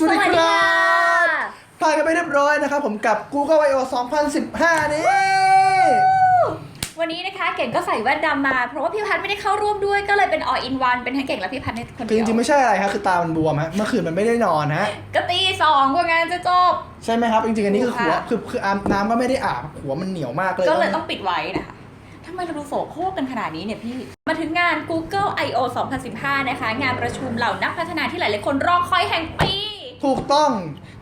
สวัสดีครับผ่านกันไปเรียบร้อยนะครับผมกับ Google I/O 2015 นี่วันนี้นะคะเก่งก็ใส่แว่นดำมา เพราะว่าพี่พัฒน์ไม่ได้เข้าร่วมด้วยก็เลยเป็น all in one เป็นทั้งเก่งและพี่พัฒน์ในคนคือเดีจยวริงๆไม่ใช่อะไรครับคือตามันบวมฮะเมื่อคืนมันไม่ได้นอนฮะ ก็ตีสองกว่างานจะจบ ใช่ไหมครับ จริงๆอันนี้คือถูกหัวค่ะคือคืออาบน้ำก็ไม่ได้อาบหัวมันเหนียวมากเลยก็เลยต้องปิดไว้นะคะทำไมเราดูโสโครกกันขนาดนี้เนี่ยพี่ มาถึงงาน Google I/O 2015 นะคะ งานประชุมเหล่านักพัฒนาที่หลายๆคนรอคอยแห่งปี ถูกต้อง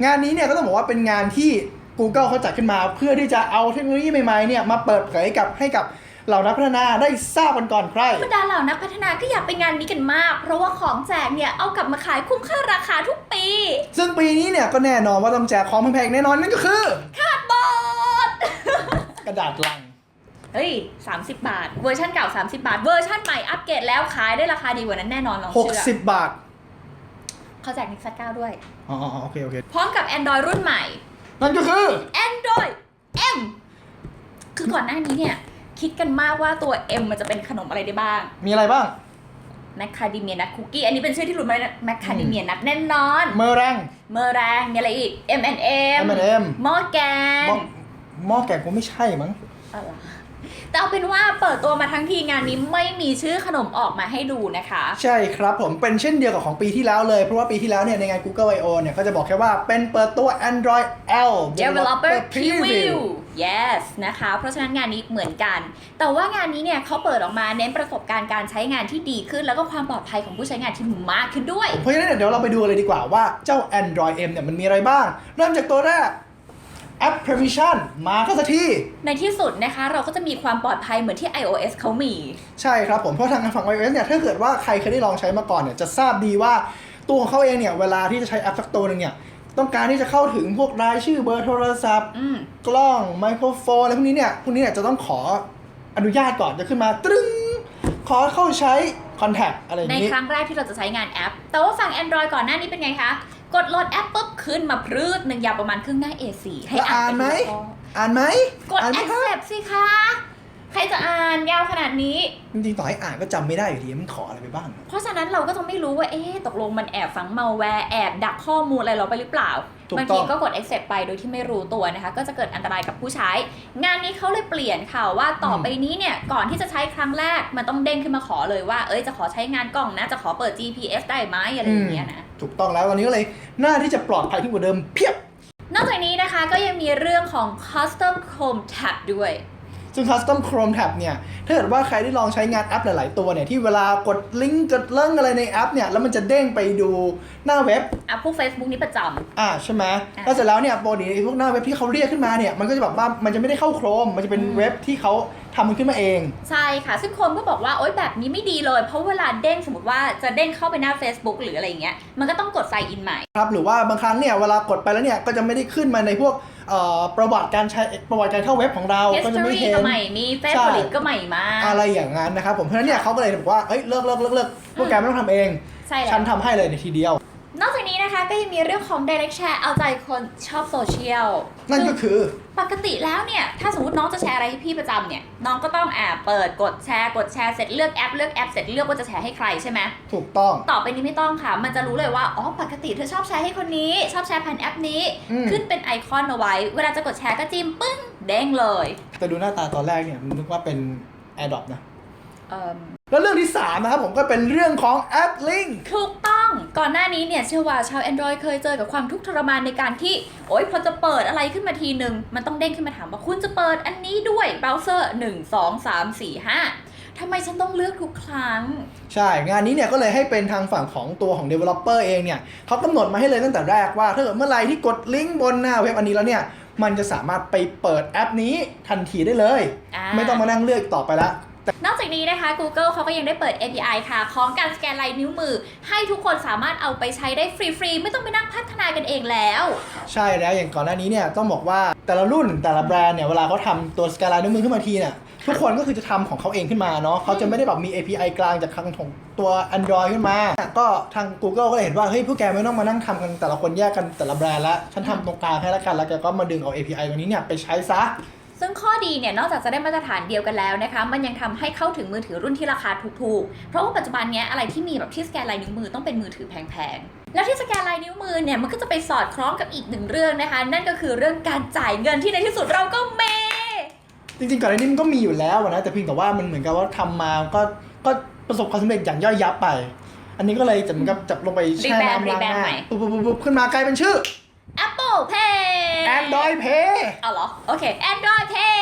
งานนี้เนี่ยก็ต้องบอกว่าเป็นงานที่ Google เขาจัดขึ้นมาเพื่อที่จะเอาเทคโนโลยีใหม่ๆเนี่ยมาเปิดเผยกับให้กับเหล่านักพัฒนาได้ทราบกันก่อนใครบรรดาเหล่านักพัฒนาก็อยากไปงานนี้กันมาก เพราะว่าของแจกเนี่ยเอากลับมาขายคุ้มค่าราคาทุกปี ซึ่งปีนี้เนี่ยก็แน่นอนว่าต้องแจกของแพงๆแน่นอนนั่นก็คือคาร์ดบอร์ดกระดาษลังเฮ้ย 30 บาท เวอร์ชันเก่า 30 บาท เวอร์ชันใหม่อัปเกรดแล้วขายได้ราคาดีกว่านั้นแน่นอนลองเชื่อ60 บาท เขาแจก Nexus 9 ด้วย อ๋ออ๋อโอเคโอเค พร้อมกับ Android รุ่นใหม่ นั่นก็คือ Android M คือก่อนหน้านี้เนี่ย คิดกันมากว่าตัว M มันจะเป็นขนมอะไรได้บ้าง มีอะไรบ้าง แมคคาเดเมียนัทคุกกี้ อันนี้เป็นชื่อที่หลุดมาแมคคาเดเมียนัทแน่นอน เมอแรงเมอร์แรงมีอะไรอีก M&M M&M หม้อแกงหม้อหม้อแกงคงไม่ใช่มั้ง อะไร แต่เอาเป็นว่าเปิดตัวมาทั้งทีงานนี้ไม่มีชื่อขนมออกมาให้ดูนะคะ ใช่ครับผมเป็นเช่นเดียวกับของปีที่แล้วเลย เพราะว่าปีที่แล้วเนี่ยในงาน Google I/O เนี่ยเขาจะบอกแค่ว่าเป็นเปิดตัว Android L Developer Preview yes นะคะ เพราะฉะนั้นงานนี้เหมือนกัน แต่ว่างานนี้เนี่ยเขาเปิดออกมาเน้นประสบการณ์การใช้งานที่ดีขึ้น แล้วก็ความปลอดภัยของผู้ใช้งานที่มากขึ้นด้วย เพราะฉะนั้นเดี๋ยวเราไปดูเลยดีกว่าว่าเจ้า Android M เนี่ยมันมีอะไรบ้าง เริ่มจากตัวแรก App Permission มาก็สักทีในที่สุดนะคะเราก็จะมีความปลอดภัยเหมือนที่ iOS เขามี ใช่ครับผมเพราะทางฝั่ง iOS เนี่ยถ้าเกิดว่าใครเคยได้ลองใช้มาก่อนเนี่ยจะทราบดีว่าตัวของเขาเองเนี่ยเวลาที่จะใช้แอปสักตัวหนึงเนี่ยต้องการที่จะเข้าถึงพวกรายชื่อเบอร์โทรศัพท์ อืม กล้องไมโครโฟนอะไรพวกนี้เนี่ยพวกนี้เนี่ยจะต้องขออนุญาตก่อนจะขึ้นมาตรึ้งขอเข้าใช้คอนแทคอะไรอย่างในนี้ ครั้งแรกที่เราจะใช้งานแอป แต่ว่าฝั่ง Android ก่อนหน้านี้เป็นไงคะ กดโหลดแอปปุ๊บขึ้นมาพรืดหนึ่งยาวประมาณครึ่งหน้า A4 ให้แล้วอ่าอ่านนเป็นไหมหัวข้ออ่านไหมกด อ่านไหมครับ accept สิคะ ใครจะอ่านยาวขนาดนี้ จริงๆต่อให้อ่านก็จำไม่ได้อยู่ดีมันขออะไรไปบ้างเพราะฉะนั้นเราก็จะไม่รู้ว่า เอ๊ะ ตกลงมันแอบฝังมาแวร์แอบดักข้อมูลอะไรเราไปหรือเปล่า ถูกบางต้ทีองก็กด accept ไปโดยที่ไม่รู้ตัวนะคะ ก็จะเกิดอันตรายกับผู้ใช้ งานนี้เขาเลยเปลี่ยนค่ะว่าต่อไปนี้เนี่ย ก่อนที่จะใช้ครั้งแรก มันต้องเด้งขึ้นมาขอเลยว่า เอ้ย จะขอใช้งานกล้องนะ จะขอเปิด GPS ได้ไหมอะไรอย่างเงี้ยนะ ถูกต้องแล้วตอนนี้ก็เลยน่าที่จะปลอดภัยขึ้นกว่าเดิมเพียบ นอกจากนี้นะคะก็ยังมีเรื่องของ custom Chrome tab ด้วย ซึ่ง Custom Chrome Tab เนี่ย ถ้าเกิดว่าใครได้ลองใช้งานแอปหลาย ๆ ตัวเนี่ย ที่เวลากดลิงก์กดเลิ่งอะไรในแอปเนี่ย แล้วมันจะเด้งไปดูหน้าเว็บอะพวก Facebook นี่ประจำอ่าใช่ไหมอ่าแล้วเสร็จแล้วเนี่ยปกติไอ้พวกหน้าเว็บที่เขาเรียกขึ้นมาเนี่ย มันก็จะแบบว่ามันจะไม่ได้เข้าโครมมันจะเป็นอืมเว็บที่เขาทำมันขึ้นมาเอง ใช่ค่ะ ซึ่งคนก็บอกว่าโอ๊ยแบบนี้ไม่ดีเลย เพราะเวลาเด้งสมมติว่าจะเด้งเข้าไปหน้า Facebook หรืออะไรอย่างเงี้ยมันก็ต้องกด sign in ใหม่ครับหรือว่าบางครั้งเนี่ยเวลากดไปแล้วเนี่ยก็จะไม่ได้ขึ้นมาในพวกเอ่อ ประวัติการใช้ประวัติการเข้าเว็บของเราก็จะไม่ history เห็นก็ใหม่มี favorite ก็ใหม่มาอะไรอย่างนั้นนะครับผมเพราะฉะนั้นเนี่ยเขาก็เลยบอกว่าเอ้ยเลิกเลิกเลิกเลิกพวกแกไม่ต้องทำเองใช่แล้ฉันวทำให้เลยในทีเดียว นอกจากนี้นะคะก็ยังมีเรื่องของ direct share เอาใจคนชอบโซเชียลนั่นก็คือปกติแล้วเนี่ย ถ้าสมมติน้องจะแชร์อะไรให้พี่ประจำเนี่ย น้องก็ต้องอ่าเปิดกดแชร์ กดแชร์เสร็จเลือกแอปเลือกแอปเสร็จเลือกว่าจะแชร์ให้ใครใช่ไหมถูกต้อง ต่อไปนี้ไม่ต้องค่ะ มันจะรู้เลยว่า อ๋อ ปกติเธอชอบแชร์ให้คนนี้ ชอบแชร์ผ่านแอปนี้ อืม ขึ้นเป็นไอคอนเอาไว้ เวลาจะกดแชร์ก็จิ้มปึ้งเด้งเลยแต่ดูหน้าตาตอนแรกเนี่ยนึกว่าเป็น AirDrop นะ เอิ่มแล้วเรื่องที่ 3 นะครับผมก็เป็นเรื่องของแอป Link ถูกต้อง ก่อนหน้านี้เนี่ยเชื่อว่าชาว Android เคยเจอกับความทุกข์ทรมานในการที่ โอ๊ยพอจะเปิดอะไรขึ้นมาทีหนึ่งมันต้องเด้งขึ้นมาถามว่าคุณจะเปิดอันนี้ด้วยเบราว์เซอร์1 2 3 4 5ทำไมฉันต้องเลือกทุกครั้ง ใช่ งานนี้เนี่ยก็เลยให้เป็นทางฝั่งของตัวของ Developer เองเนี่ยเขากำหนดมาให้เลยตั้งแต่แรกว่า ถ้าเกิดเมื่อไหร่ที่กดลิงก์บนหน้าเว็บอันนี้แล้วเนี่ยมันจะสามารถไปเปิดแอปนี้ทันทีได้เลย อ่า ไม่ต้องมานั่งเลือกอีกต่อไปละ นอกจากนี้นะคะ Google เขาก็ยังได้เปิด API ค่ะ ของการสแกนลายนิ้วมือ ให้ทุกคนสามารถเอาไปใช้ได้ฟรีๆ ไม่ต้องไปนั่งพัฒนากันเองแล้ว ใช่แล้วอย่างก่อนหน้านี้เนี่ยต้องบอกว่าแต่ละรุ่นแต่ละแบรนด์เนี่ยเวลาเขาทำตัวสกายไลน์นิ้วมือขึ้นมาทีเนี่ยทุกคนก็คือจะทำของเขาเองขึ้นมาเนาะเขาจะไม่ได้แบบมี API กลางจากทางของตัว Android ขึ้นมา ก็ทาง Google ก็เลยเห็นว่าเฮ้ยพวกแกไม่ต้องมานั่งทำกันแต่ละคนแยกกันแต่ละแบรนด์ละฉันทำตรงกลางให้ละกันแล้วแกก็มาดึงเอา API ตรงนี้เนี่ยไปใช้ซะ ซึ่งข้อดีเนี่ยนอกจากจะได้มาตรฐานเดียวกันแล้วนะคะ มันยังทำให้เข้าถึงมือถือรุ่นที่ราคาถูกๆ เพราะว่าปัจจุบันเนี้ยอะไรที่มีแบบที่สแกนลายนิ้วมือต้องเป็นมือถือแพงๆ แล้วที่สแกนลายนิ้วมือเนี่ยมันก็จะไปสอดคล้องกับอีกหนึ่งเรื่องนะคะ นั่นก็คือเรื่องการจ่ายเงินที่ในที่สุดเราก็เมจริงๆก่อนหน้านี้มันก็มีอยู่แล้วอะนะแต่เพียงแต่ว่ามันเหมือนกับว่าทำมาก็ก็ประสบความสำเร็จอย่างย่อยยับไป อันนี้ก็เลยจะเหมือนกับจับลงไปแช่น้ำล้างหน้าปุ๊บปุ๊บปุ๊บปุ๊บขึ้นมากลายเป็นชื่อ Apple Pay Android Pay เอาเหรอ โอเค Android Pay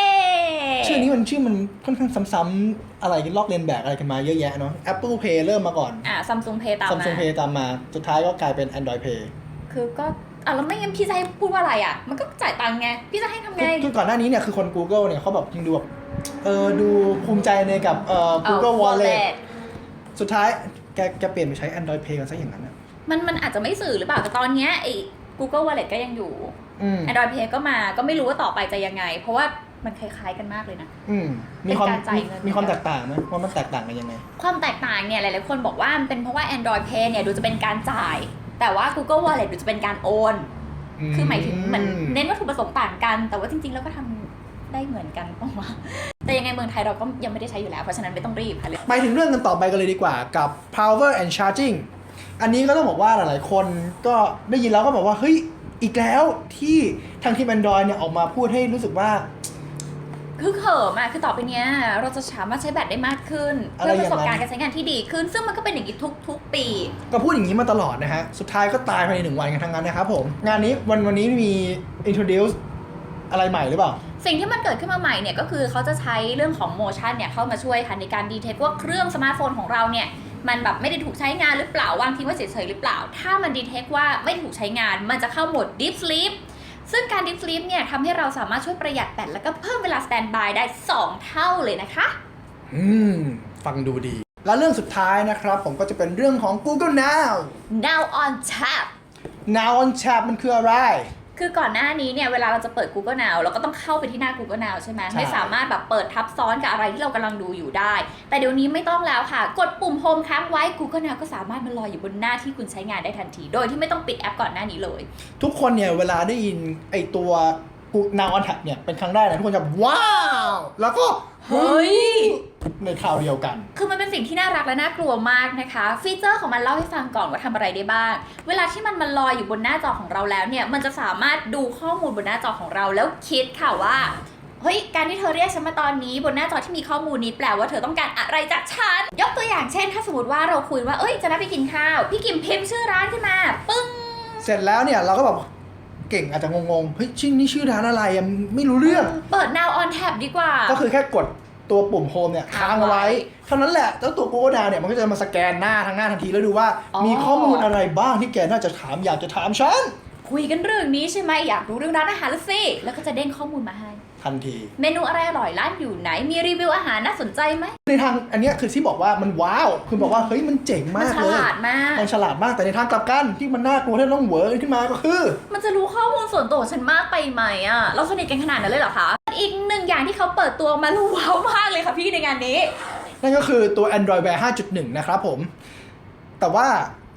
ชื่อนี้มันชื่อมันค่อนข้างซ้ำๆอะไรกันลอกเลียนแบบอะไรกันมาเยอะแยะเนาะ Apple Pay เริ่มมาก่อน อ่า Samsung Pay ตามมา Samsung Pay ตามมา สุดท้ายก็กลายเป็น Android Pay คือก็อะแล้วไม่งั้นพี่จะให้พูดว่าอะไรอะ มันก็จ่ายตังค์ไง พี่จะให้ทำไง คือก่อนหน้านี้เนี่ยคือคน Google เนี่ยเขาแบบยังดูแบบเออดูภูมิใจในกับเอ่อเอา Google Wallet Wallet สุดท้ายแกแกเปลี่ยนไปใช้ Android Pay กันซะอย่างนั้นนะมันมันอาจจะไม่สื่อหรือเปล่าแต่ตอนเนี้ยไอ้ Google Wallet ก็ยังอยู่ อืม Android Pay ก็มาก็ไม่รู้ว่าต่อไปจะยังไง เพราะว่ามันคล้ายๆกันมากเลยนะ อืมมีความเป็นการจ่ายเงิน มีความแตกต่างไหมว่ามันแตกต่างกันยังไง ความแตกต่างเนี่ยหลายๆคนบอกว่ามันเป็นเพราะว่า Android Pay เนี่ยดูจะเป็นการจ่าย แต่ว่า Google Wallet ดูจะเป็นการโอน คือหมายถึงเหมือนเน้นวัตถุประสงค์ต่างกัน แต่ว่าจริงๆ แล้วก็ทำได้เหมือนกันปะวะแต่ยังไงเมืองไทยเราก็ยังไม่ได้ใช้อยู่แล้ว เพราะฉะนั้นไม่ต้องรีบค่ะเลย ไปถึงเรื่องกันต่อไปกันเลยดีกว่ากับ power and charging อันนี้ก็ต้องบอกว่าหลาย ๆ คนก็ได้ยินแล้วก็บอกว่าเฮ้ยอีกแล้วที่ทางทีม Android เนี่ยออกมาพูดให้รู้สึกว่า คือเขิมอะคือต่อไปเนี้ยเราจะสามารถใช้แบตได้มากขึ้นอะไรเพื่อประสบอย่างนั้นการณ์การใช้งานที่ดีขึ้น ซึ่งมันก็เป็นอย่างนี้ทุกๆปี ก็พูดอย่างนี้มาตลอดนะฮะ สุดท้ายก็ตายภายในหนึ่งวันกันทั้งนั้นนะครับผม งานนี้วันวันนี้มี introduce อะไรใหม่หรือเปล่า สิ่งที่มันเกิดขึ้นมาใหม่เนี่ยก็คือเขาจะใช้เรื่องของโมชันเนี่ยเข้ามาช่วยค่ะในการดีเทคว่าเครื่องสมาร์ทโฟนของเราเนี่ย มันแบบไม่ได้ถูกใช้งานหรือเปล่าวางทิ้งไว้เฉยๆหรือเปล่า ถ้ามันดีเทคว่าไม่ถูกใช้งาน มันจะเข้าโหมด Deep Sleep ซึ่งการ Deep Sleep เนี่ยทำให้เราสามารถช่วยประหยัดแบตแล้วก็เพิ่มเวลา Standby ได้ 2 เท่าเลยนะคะ อืม ฟังดูดี แล้วเรื่องสุดท้ายนะครับผมก็จะเป็นเรื่องของ Google Now Now on Tap Now on Tap มันคืออะไร คือก่อนหน้านี้เนี่ยเวลาเราจะเปิด Google Now เราก็ต้องเข้าไปที่หน้า Google Now ใช่ไหมใช่ไม่สามารถแบบเปิดทับซ้อนกับอะไรที่เรากำลังดูอยู่ได้ แต่เดี๋ยวนี้ไม่ต้องแล้วค่ะ กดปุ่ม Home ค้างไว้ Google Now ก็สามารถมันลอยอยู่บนหน้าที่คุณใช้งานได้ทันที โดยที่ไม่ต้องปิดแอปก่อนหน้านี้เลย ทุกคนเนี่ยเวลาได้ยินไอตัว Now on Tap เนี่ยเป็นครั้งแรกนะทุกคนจะว้าว แล้วก็ เฮ้ย ในคราวเดียวกัน คือมันเป็นสิ่งที่น่ารักและน่ากลัวมากนะคะ ฟีเจอร์ของมันเล่าให้ฟังก่อนว่าทำอะไรได้บ้าง เวลาที่มันมันลอยอยู่บนหน้าจอของเราแล้วเนี่ย มันจะสามารถดูข้อมูลบนหน้าจอของเราแล้วคิดค่ะว่า เฮ้ย การที่เธอเรียกฉันมาตอนนี้ บนหน้าจอที่มีข้อมูลนี้แปลว่าเธอต้องการอะไรจากฉัน ยกตัวอย่างเช่น ถ้าสมมติว่าเราคุยว่า เอ้ย จะนัดไปกินข้าว พี่กิมพิมพ์ชื่อร้านขึ้นมา ปึ้ง เสร็จแล้วเนี่ยเราก็แบบ เก่งอาจจะงงๆ เฮ้ยชื่อนี่ชื่อร้านอะไรอะไม่รู้เรื่อง เปิด now on tab ดีกว่า ก็คือแค่กดตัวปุ่มโฮมเนี่ยค้าค้างงไว้ไว้ เท่านั้นแหละแล้วตัว Google Now เนี่ยมันก็จะมาสแกนหน้าทางหน้าทันทีแล้วดูว่า อ๋อ มีข้อมูลอะไรบ้างที่แกน่าจะถามอยากจะถามฉัน คุยกันเรื่องนี้ใช่ไหมอยากรู้เรื่องร้านอาหารละสิ แล้วก็จะเด้งข้อมูลมาให้ ทันที เมนูอะไรอร่อยร้านอยู่ไหน มีรีวิวอาหารน่าสนใจไหม ในทางอันเนี้ยคือที่บอกว่ามันว้าว คือบอกว่าเฮ้ยมันเจ๋งมัมากฉเลยลาดมาก มันฉลาดมากแต่ในทางกลับกันที่มันน่ากลัวที่ต้องเหวอขึ้นมาก็คือ มันจะรู้ข้อมูลส่วนตัวของฉันมากไปไหมอะ เราสนิทกันขนาดนั้นเลยเหรอคะ อีกหนึ่งอย่างที่เขาเปิดตัวมารู้ว้าวมากเลยค่ะพี่ในงานนี้ นั่นก็คือตัว Android Wear 5.1 นะครับผม แต่ว่า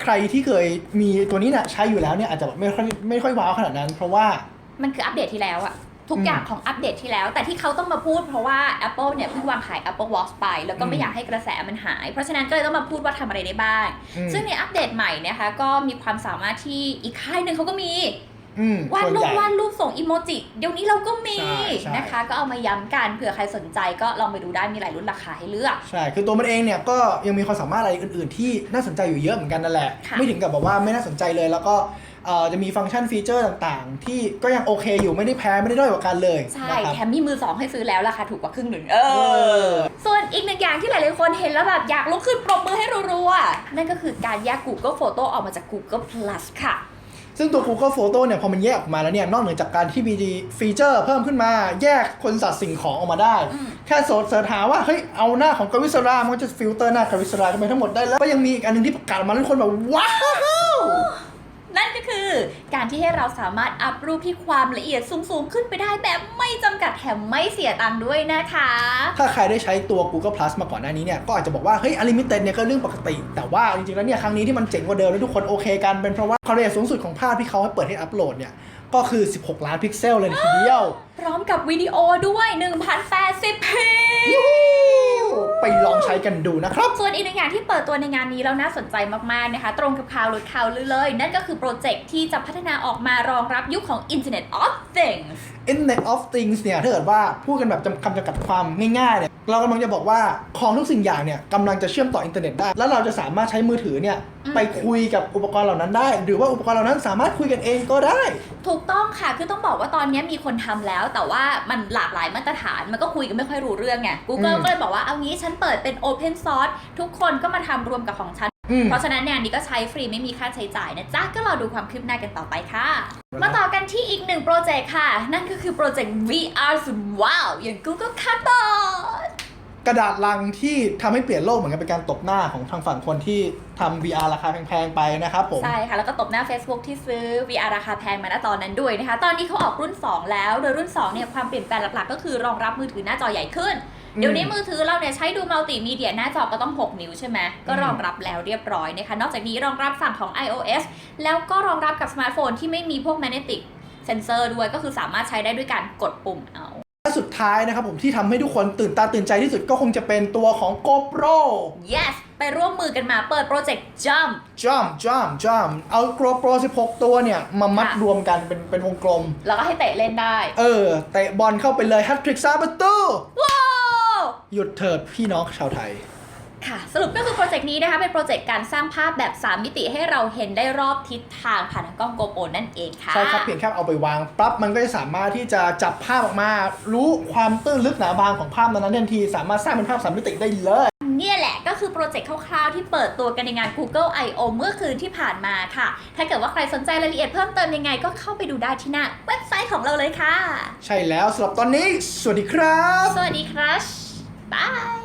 ใครที่เคยมีตัวนี้เนี่ยใช้อยู่แล้วเนี่ยอาจจะแบบไม่ค่อยไม่ค่อยว้าวขนาดนั้น เพราะว่ามันคืออัปเดตที่แล้วอะ ทุกอืมอย่างของอัปเดตที่แล้ว แต่ที่เขาต้องมาพูดเพราะว่า Apple เนี่ยเพิ่งวางขาย Apple Watch ไป แล้วก็ไม่อืมอยากให้กระแสมันหาย เพราะฉะนั้นก็เลยต้องมาพูดว่าทำอะไรได้บ้างอืมซึ่งในอัปเดตใหม่นะคะก็มีความสามารถที่อีกค่ายหนึ่งเขาก็มี อืมวาดส่วนรูใหปญ่ วาดรูปส่งอีโมจิ เดี๋ยวนี้เราก็มีใช่ใช่ นะคะ ก็เอามาย้ำกันเผื่อใครสนใจก็ลองไปดูได้มีหลายรุ่นราคาให้เลือก ใช่ คือตัวมันเองเนี่ยก็ยังมีความสามารถอะไรอื่น ๆ ที่น่าสนใจอยู่เยอะเหมือนกันนั่นแหละ ค่ะ ไม่ถึงกับแบบว่าไม่น่าสนใจเลย แล้วก็เอ่อจะมีฟังก์ชันฟีเจอร์ต่างๆ ที่ก็ยังโอเคอยู่ไม่ได้แพ้ไม่ได้ด้อยกว่ากันเลยใช่ นะครับแถมมีมือสองให้ซื้อแล้วราคาถูกกว่าครึ่งหนึ่งเอเออ อ ส่วนอีกหนึ่งอย่างที่หลายๆคนเห็นแล้วแบบอยากลุกขึ้นปรบมือให้รัวๆนั่นก็คือการแยก Google Photo ออกมาจาก Google Plus ค่ะ ซึ่งตัว Google Photo เนี่ยพอมันแยกออกมาแล้วเนี่ยนอกเหนือจากการที่มีฟีเจอร์เพิ่มขึ้นมา แยกคนสัตว์สิ่งของออกมาได้อืมแค่โซเสิร์ชหาว่าเฮ้ยเอาหน้าของกวิศรามันก็จะฟิลเตอร์หน้ากวิศรากันไปทั้งหมดได้แล้วก็ยังมีอีกอันหนึงที่ประกาศออกมาแล้วทุกคนแบบว้าว นั่นก็คือการที่ให้เราสามารถอัพรูปที่ความละเอียดสูงๆ ขึ้นไปได้แบบไม่จำกัดแถมไม่เสียตังค์ด้วยนะคะ ถ้าใครได้ใช้ตัว Google Plus มาก่อนหน้านี้เนี่ยก็อาจจะบอกว่าเฮ้ย Unlimited เนี่ยก็เรื่องปกติ แต่ว่าจริงๆแล้วเนี่ยครั้งนี้ที่มันเจ๋งกว่าเดิมและทุกคนโอเคกันเป็นเพราะว่าความละเอียดสูงสุดของภาพที่เขาให้เปิดให้อัปโหลดเนี่ยก็คือ 16 ล้านพิกเซลเลยทีเดียว พร้อมกับวิดีโอด้วย 1080p ไปลองใช้กันดูนะครับ ส่วนอีกหนึ่งอย่างที่เปิดตัวในงานนี้แล้วน่าสนใจมากๆนะคะ ตรงกับข่าวหลุดข่าวลือเลย นั่นก็คือโปรเจกต์ที่จะพัฒนาออกมารองรับยุคของ Internet of Things Internet of Things เนี่ยถ้าเกิดว่าพูดกันแบบจำคำจำกัดความง่ายๆเนี่ย เรากำลังจะบอกว่าของทุกสิ่งอย่างเนี่ยกำลังจะเชื่อมต่ออินเทอร์เน็ตได้ แล้วเราจะสามารถใช้มือถือเนี่ยอืม ไปคุยกับอุปกรณ์เหล่านั้นได้ หรือว่าอุปกรณ์เหล่านั้นสามารถคุยกันเองก็ได้ ถูกต้องค่ะ คือต้องบอกว่าตอนนี้มีคนทำแล้ว แต่ว่ามันหลากหลายมาตรฐาน มันก็คุยกันไม่ค่อยรู้เรื่องไง Google อืม ก็เลยบอกว่าเอางี้ฉันเปิดเป็น Open Source ทุกคนก็มาทำรวมกับของฉัน อืม เพราะฉะนั้นเนี่ยอันนี้ก็ใช้ฟรีไม่มีค่าใช้จ่ายนะจ๊ะ ก็รอดูความคืบหน้ากันต่อไปค่ะมาต่อกันที่อีกหนึ่งโปรเจกต์ค่ะ นั่นก็คือโปรเจกต์ VR สุดว้าว อย่าง Google Cardboard ก ระดาษลังที่ทำให้เปลี่ยนโลกเหมือนกันเป็นการตบหน้าของทางฝั่งคนที่ทำ VR ราคาแพงๆไปนะครับผม ใช่ค่ะ แล้วก็ตบหน้า Facebook ที่ซื้อ VR ราคาแพงมาณตอนนั้นด้วยนะคะ ตอนนี้เขาออกรุ่น 2 แล้ว โดยรุ่น 2 เนี่ย ความเปลี่ยนแปลงหลักๆ ก็คือรองรับมือถือหน้าจอใหญ่ขึ้นอืมเดี๋ยวนี้มือถือเราเนี่ยใช้ดูมัลติมีเดียหน้าจอก็ต้อง 6 นิ้วใช่ไหมก็รองรับแล้วเรียบร้อยนะคะ นอกจากนี้รองรับฝั่งของ iOS แล้วก็รองรับกับสมาร์ทโฟนที่ไม่มีพวก magnetic sensor ด้วยก็คือสามารถใช้ได้ด้วยการกดปุ่มเอาและ สุดท้ายนะครับผมที่ทำให้ทุกคนตื่นตาตื่นใจที่สุดก็คงจะเป็นตัวของ GoPro yes ไปร่วมมือกันมาเปิดโปรเจกต์ Jump Jump Jump Jump เอา GoPro 16 ตัวเนี่ย มามัดค่ะ รวมกันเป็นเป็นวงกลม แล้วก็ให้เตะเล่นได้ เออเตะบอลเข้าไปเลยแฮตทริกซาประตูว้าว หยุดเถิดพี่น้องชาวไทย ค่ะ สรุปก็คือโปรเจกต์นี้นะคะเป็นโปรเจกต์การสร้างภาพแบบ 3 มิติให้เราเห็นได้รอบทิศทางผ่านทางกล้องโกโปรนั่นเองค่ะ ใช่ครับเพียงแค่เอาไปวางปั๊บมันก็จะสามารถที่จะจับภาพออกมา รู้ความตื้นลึกหนาบางของภาพนั้นๆทันทีสามารถสร้างเป็นภาพสามมิติได้เลย เนี่ยแหละก็คือโปรเจกต์คร่าวๆที่เปิดตัวกันในงาน Google I.O. เมื่อคืนที่ผ่านมาค่ะ ถ้าเกิดว่าใครสนใจรายละเอียดเพิ่มเติมยังไงก็เข้าไปดูได้ที่หน้าเว็บไซต์ของเราเลยค่ะ ใช่แล้วสำหรับตอนนี้ สวัสดีครับ สวัสดีครับบาย